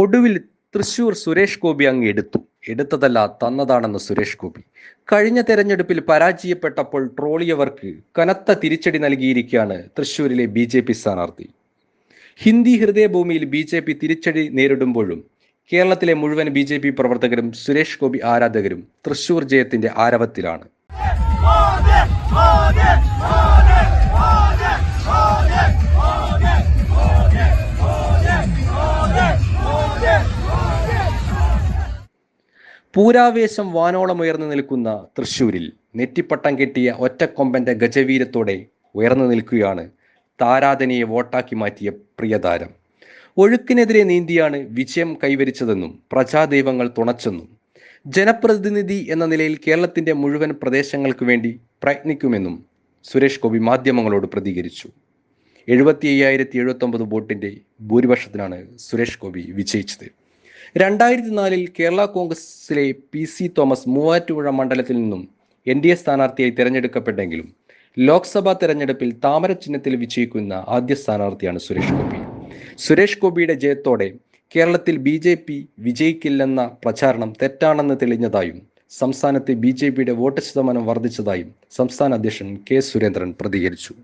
ഒടുവിൽ തൃശൂർ സുരേഷ് ഗോപി അങ്ങ് എടുത്തു. എടുത്തതല്ല തന്നതാണെന്ന് സുരേഷ് ഗോപി. കഴിഞ്ഞ തെരഞ്ഞെടുപ്പിൽ പരാജയപ്പെട്ടപ്പോൾ ട്രോളിയവർക്ക് കനത്ത തിരിച്ചടി നൽകിയിരിക്കുകയാണ് തൃശൂരിലെ ബി ജെ പി സ്ഥാനാർത്ഥി. ഹിന്ദി ഹൃദയഭൂമിയിൽ ബി ജെ പി തിരിച്ചടി നേരിടുമ്പോഴും കേരളത്തിലെ മുഴുവൻ ബി ജെ പി പ്രവർത്തകരും സുരേഷ് ഗോപി ആരാധകരും തൃശൂർ ജയത്തിന്റെ ആരവത്തിലാണ്. പൂരാവേശം വാനോളം ഉയർന്നു നിൽക്കുന്ന തൃശ്ശൂരിൽ നെറ്റിപ്പട്ടം കെട്ടിയ ഒറ്റക്കൊമ്പന്റെ ഗജവീരത്തോടെ ഉയർന്നു നിൽക്കുകയാണ് താരാധനയെ വോട്ടാക്കി മാറ്റിയ പ്രിയതാരം. ഒഴുക്കിനെതിരെ നീന്തിയാണ് വിജയം കൈവരിച്ചതെന്നും പ്രജാദൈവങ്ങൾ തുണച്ചെന്നും ജനപ്രതിനിധി എന്ന നിലയിൽ കേരളത്തിന്റെ മുഴുവൻ പ്രദേശങ്ങൾക്ക് വേണ്ടി പ്രയത്നിക്കുമെന്നും സുരേഷ് ഗോപി മാധ്യമങ്ങളോട് പ്രതികരിച്ചു. എഴുപത്തി അയ്യായിരത്തി എഴുപത്തൊമ്പത് വോട്ടിന്റെ ഭൂരിപക്ഷത്തിനാണ് സുരേഷ് ഗോപി വിജയിച്ചത്. രണ്ടായിരത്തി നാലിൽ കേരള കോൺഗ്രസിലെ പി സി തോമസ് മൂവാറ്റുപുഴ മണ്ഡലത്തിൽ നിന്നും എൻ ഡി എ സ്ഥാനാർത്ഥിയായി തിരഞ്ഞെടുക്കപ്പെട്ടെങ്കിലും ലോക്സഭാ തെരഞ്ഞെടുപ്പിൽ താമര ചിഹ്നത്തിൽ വിജയിക്കുന്ന ആദ്യ സ്ഥാനാർത്ഥിയാണ് സുരേഷ് ഗോപി. സുരേഷ് ഗോപിയുടെ ജയത്തോടെ കേരളത്തിൽ ബി ജെ പി വിജയിക്കില്ലെന്ന പ്രചാരണം തെറ്റാണെന്ന് തെളിഞ്ഞതായും സംസ്ഥാനത്തെ ബി ജെ പിയുടെ വോട്ട് ശതമാനം വർദ്ധിച്ചതായും സംസ്ഥാന അധ്യക്ഷൻ കെ സുരേന്ദ്രൻ പ്രതികരിച്ചു.